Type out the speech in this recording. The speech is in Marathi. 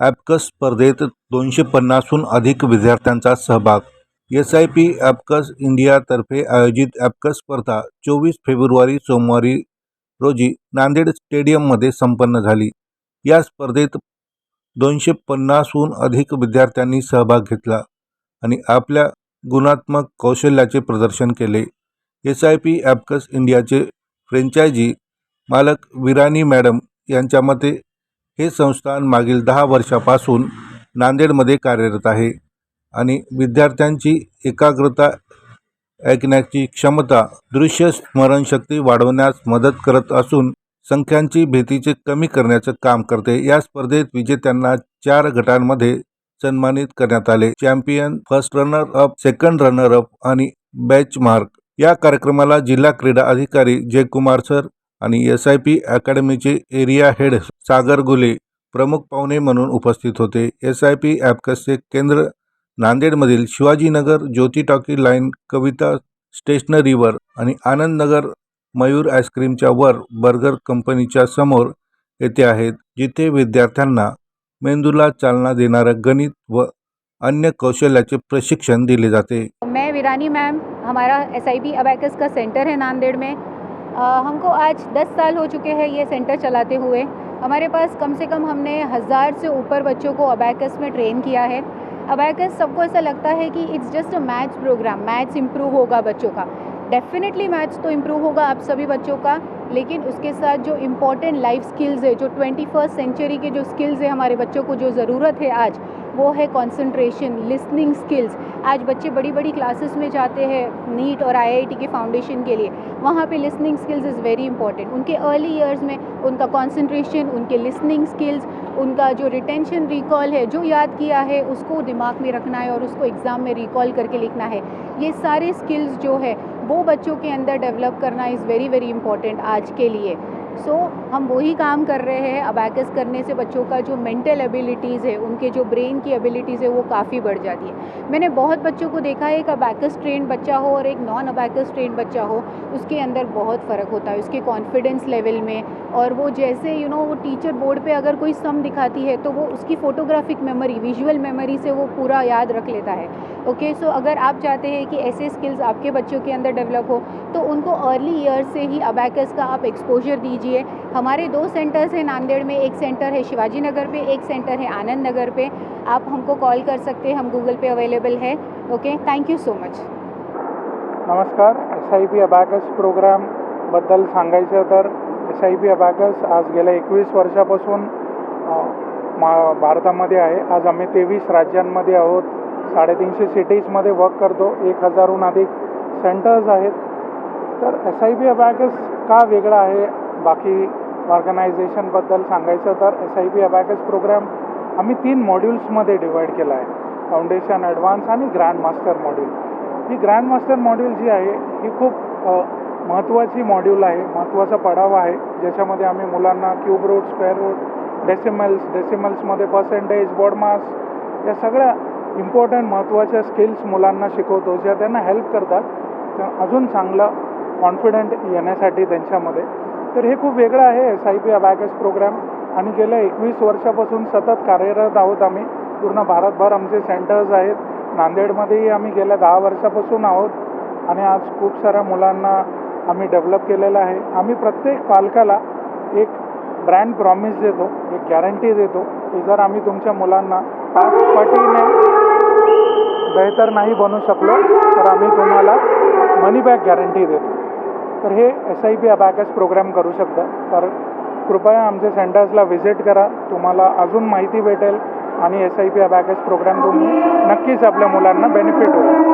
ॲपकस स्पर्धेत दोनशे पन्नासहून अधिक विद्यार्थ्यांचा सहभाग. एस आय पी ॲबकस इंडियातर्फे आयोजित ॲपकस स्पर्धा चोवीस फेब्रुवारी सोमवारी रोजी नांदेड स्टेडियममध्ये संपन्न झाली. या स्पर्धेत दोनशे पन्नासहून अधिक विद्यार्थ्यांनी सहभाग घेतला आणि आपल्या गुणात्मक कौशल्याचे प्रदर्शन केले. एस आय पी ॲपकस इंडियाचे फ्रेंचायझी मालक विरानी मॅडम यांच्या मते हे संस्थान मागील दहा वर्षापासून नांदेडमध्ये कार्यरत आहे आणि विद्यार्थ्यांची एकाग्रता ऐकण्याची क्षमता दृश्य स्मरणशक्ती वाढवण्यास मदत करत असून संख्यांची भीतीचे कमी करण्याचं काम करते. या स्पर्धेत विजेत्यांना चार गटांमध्ये सन्मानित करण्यात आले. Champion first runner up second runner up आणि बॅचमार्क या कार्यक्रमाला जिल्हा क्रीडा अधिकारी जयकुमार सर आणि एस आय पी अकॅडमीचे एरिया हेड सागर गुले प्रमुख पाहुणे म्हणून उपस्थित होते. एस आय पी ॲपकसचे केंद्र नांदेडमधील शिवाजीनगर ज्योती टॉकी लाईन कविता स्टेशनरीवर आणि आनंदनगर मयूर आईस्क्रीमच्या वर बर्गर कंपनीच्या समोर येथे आहेत जिथे विद्यार्थ्यांना मेंदूला चालना देणारं गणित व अन्य कौशल्याचे प्रशिक्षण दिले जाते. मैं विरानी मैम हमारा एस आई बी अबैकस का सेंटर है नांदेड़ में। हमको आज 10 साल हो चुके हैं ये सेंटर चलाते हुए। हमारे पास कम से कम हमने हज़ार से ऊपर बच्चों को अबैकस में ट्रेन किया है। अबैकस सबको ऐसा लगता है कि it's just a maths program maths improve होगा बच्चों का। डेफिनेटली मैथ्स तो इम्प्रूव होगा आप सभी बच्चों का, लेकिन उसके साथ जो इम्पोर्टेंट लाइफ स्किल्स है, जो ट्वेंटी फ़र्स्ट सेंचुरी के जो स्किल्स है हमारे बच्चों को जो ज़रूरत है आज वो है कंसंट्रेशन लिसनिंग स्किल्स आज बच्चे बड़ी बड़ी क्लासेस में जाते हैं नीट और आईआईटी के फाउंडेशन के लिए। वहाँ पे listening skills is very important उनके अर्ली ईयर्स में उनका कंसंट्रेशन उनके लिसनिंग स्किल्स उनका जो रिटेंशन रिकॉल है, जो याद किया है, उसको दिमाग में रखना है और उसको एग्ज़ाम में रिकॉल करके लिखना है। ये सारे स्किल्स जो है, वो बच्चों के अंदर डेवलप करना इज़ वेरी वेरी इंपॉर्टेंट आज के लिए। सो so, हम वही काम कर रहे हैं अबैकस करने से बच्चों का जो मेंटल एबिलिटीज़ है उनके जो ब्रेन की एबिलिटीज़ है वो काफ़ी बढ़ जाती है। मैंने बहुत बच्चों को देखा है एक अबैकस ट्रेन बच्चा हो और एक नॉन अबैकस ट्रेन बच्चा हो उसके अंदर बहुत फ़र्क होता है उसके कॉन्फिडेंस लेवल में। और वो जैसे यू you नो know, वो टीचर बोर्ड पे अगर कोई सम दिखाती है तो वो उसकी फ़ोटोग्राफिक मेमोरी विजुअल मेमोरी से वो पूरा याद रख लेता है। ओके सो अगर आप चाहते हैं कि ऐसे स्किल्स आपके बच्चों के अंदर डेवलप हो तो उनको अर्ली ईयर से ही अबैकस का आप एक्सपोजर दीजिए। हमारे दो सेंटर्स हैं नांदेड़ में एक सेंटर है शिवाजी नगर पे एक सेंटर है आनंद नगर पे। आप हमको कॉल कर सकते हैं हम गूगल पे अवेलेबल है okay thank you so much नमस्कार एस आय पी अबॅकस प्रोग्रामबद्दल सांगायचं तर एस आय पी अबॅकस आज गेल्या एकवीस वर्षापासून मा भारतामध्ये आहे. आज आम्ही तेवीस राज्यांमध्ये आहोत. साडेतीनशे सिटीजमध्ये वर्क करतो. एक हजारहून अधिक सेंटर्स आहेत. तर एस आय पी अबॅकस का वेगळा आहे? बाकी ऑर्गनायझेशनबद्दल सांगायचं तर S I P abacus program आम्ही तीन मॉड्यूल्समध्ये डिवाईड केला आहे. फाउंडेशन ॲडव्हान्स आणि ग्रँड मास्टर मॉड्यूल ही ग्रँड मास्टर मॉड्यूल जी आहे ही खूप महत्त्वाची मॉड्यूल आहे महत्त्वाचा पडाव आहे ज्याच्यामध्ये आम्ही मुलांना cube root square root decimals डेसिमल्समध्ये percentage BODMAS या सगळ्या इम्पॉर्टंट महत्त्वाच्या स्किल्स मुलांना शिकवतो ज्या त्यांना हेल्प करतात. तर अजून चांगलं कॉन्फिडंट येण्यासाठी त्यांच्यामध्ये तर हे खूप वेगळं आहे. S I P abacus program आणि गेल्या एकवीस वर्षापासून सतत कार्यरत आहोत आम्ही. पूर्ण भारतभर आमचे सेंटर्स आहेत. नांदेडमध्येही आम्ही गेल्या दहा वर्षापासून आहोत आणि आज खूप साऱ्या मुलांना आम्ही डेव्हलप केलेलं आहे. आम्ही प्रत्येक पालकाला एक ब्रँड प्रॉमिस देतो एक गॅरंटी देतो की जर आम्ही तुमच्या मुलांना पाच पटीने बेहतर नाही बनू शकलो तर आम्ही तुम्हाला मनी बॅक गॅरंटी देतो. तर हे S I P abacus program करू शकता. तर कृपया आमच्या सेंटर्सला व्हिजिट करा. तुम्हाला अजून माहिती भेटेल आणि S I P abacus program तुम्ही नक्कीच आपल्या मुलांना बेनिफिट होईल.